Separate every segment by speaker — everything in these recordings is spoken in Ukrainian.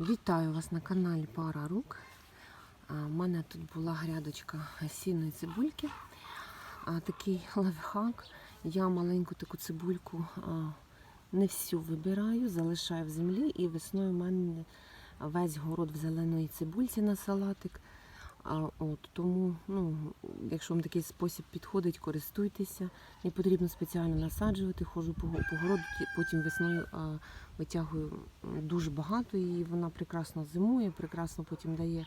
Speaker 1: Вітаю вас на каналі Пара Рук. У мене тут була грядочка сінної цибульки. Такий лайфхак. Я маленьку таку цибульку не всю вибираю, залишаю в землі і весною в мене весь город в зеленої цибульці на салатик. А, от, тому, ну, якщо вам такий спосіб підходить, користуйтеся. Не потрібно спеціально насаджувати, ходжу по, городу, потім весною а, витягую дуже багато і вона прекрасно зимує, прекрасно потім дає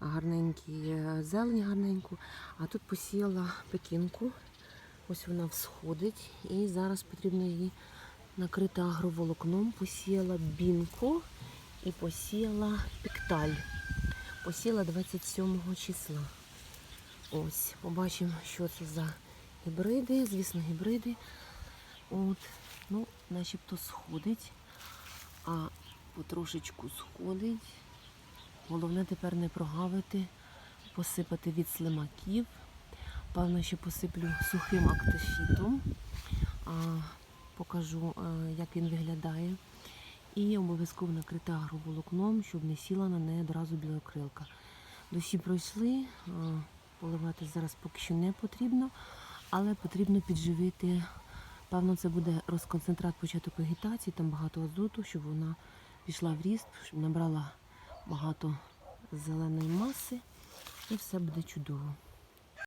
Speaker 1: гарненький е, зелень гарненьку. А тут посіяла пекінку. Ось вона всходить і зараз потрібно її накрити агроволокном. Посіяла бінку і посіяла пікталь. Посіяла 27 числа. Ось, побачимо, що це за гібриди. Звісно, гібриди. От, ну, начебто сходить, а потрошечку сходить. Головне тепер не прогавити, посипати від слимаків. Певно, ще посиплю сухим актофітом. Покажу, е, як він виглядає. І обов'язково накрити агроволокном, щоб не сіла на неї одразу білокрилка. Дощі пройшли, поливати зараз поки що не потрібно, але потрібно підживити. Певно, це буде розконцентрат початок вегетації, там багато азоту, щоб вона пішла в ріст, щоб набрала багато зеленої маси, і все буде чудово.